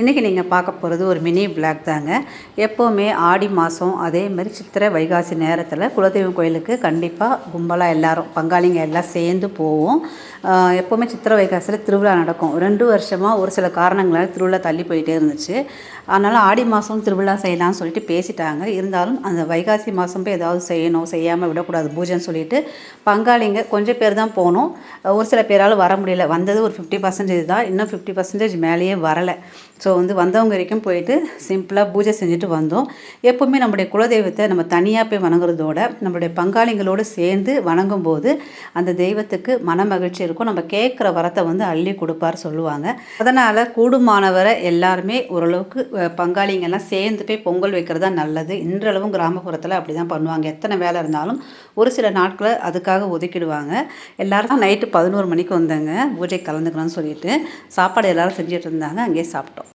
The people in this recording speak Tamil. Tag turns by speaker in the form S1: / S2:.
S1: இன்றைக்கி நீங்கள் பார்க்க போகிறது ஒரு மினி பிளாக் தாங்க. எப்போவுமே ஆடி மாதம் அதே மாதிரி சித்திரை வைகாசி நேரத்தில் குலதெய்வம் கோயிலுக்கு கண்டிப்பாக கும்பலாக எல்லாரும் பங்காளிங்க எல்லாம் சேர்ந்து போவோம். எப்போவுமே சித்திரை வைகாசியில் திருவிழா நடக்கும். ரெண்டு வருஷமாக ஒரு சில காரணங்களால் திருவிழா தள்ளி போயிட்டே இருந்துச்சு. அதனால் ஆடி மாதம் திருவிழா செய்யலாம்னு சொல்லிட்டு பேசிட்டாங்க. இருந்தாலும் அந்த வைகாசி மாதம் போய் ஏதாவது செய்யணும் செய்யாமல் விடக்கூடாது பூஜைன்னு சொல்லிட்டு பங்காளிங்க கொஞ்சம் பேர் தான் போனோம். ஒரு சில பேரால் வர முடியல. வந்தது ஒரு ஃபிஃப்டி பர்சன்டேஜ் தான். இன்னும் ஃபிஃப்டி பர்சன்டேஜ் மேலேயே வரலை. ஸோ வந்து வந்தவங்க வரைக்கும் போயிட்டு சிம்பிளாக பூஜை செஞ்சுட்டு வந்தோம். எப்போவுமே நம்முடைய குலதெய்வத்தை நம்ம தனியாக போய் வணங்குறதோட நம்மளுடைய பங்காளிங்களோடு சேர்ந்து வணங்கும் போது அந்த தெய்வத்துக்கு மன மகிழ்ச்சி இருக்கும். நம்ம கேட்குற வரத்தை வந்து அள்ளி கொடுப்பார் சொல்லுவாங்க. அதனால் கூடுமானவரை எல்லாருமே ஓரளவுக்கு பங்காளிங்கெல்லாம் சேர்ந்து போய் பொங்கல் வைக்கிறது தான் நல்லது. இன்றளவும் கிராமப்புறத்தில் அப்படி தான் பண்ணுவாங்க. எத்தனை வேலை இருந்தாலும் ஒரு சில நாட்களை அதுக்காக ஒதுக்கிடுவாங்க. எல்லாரும் நைட்டு பதினோரு மணிக்கு வந்தாங்க. பூஜை கலந்துக்கணும்னு சொல்லிட்டு சாப்பாடு எல்லாரும் செஞ்சுட்டு இருந்தாங்க. அங்கேயே சாப்பிட்டோம்.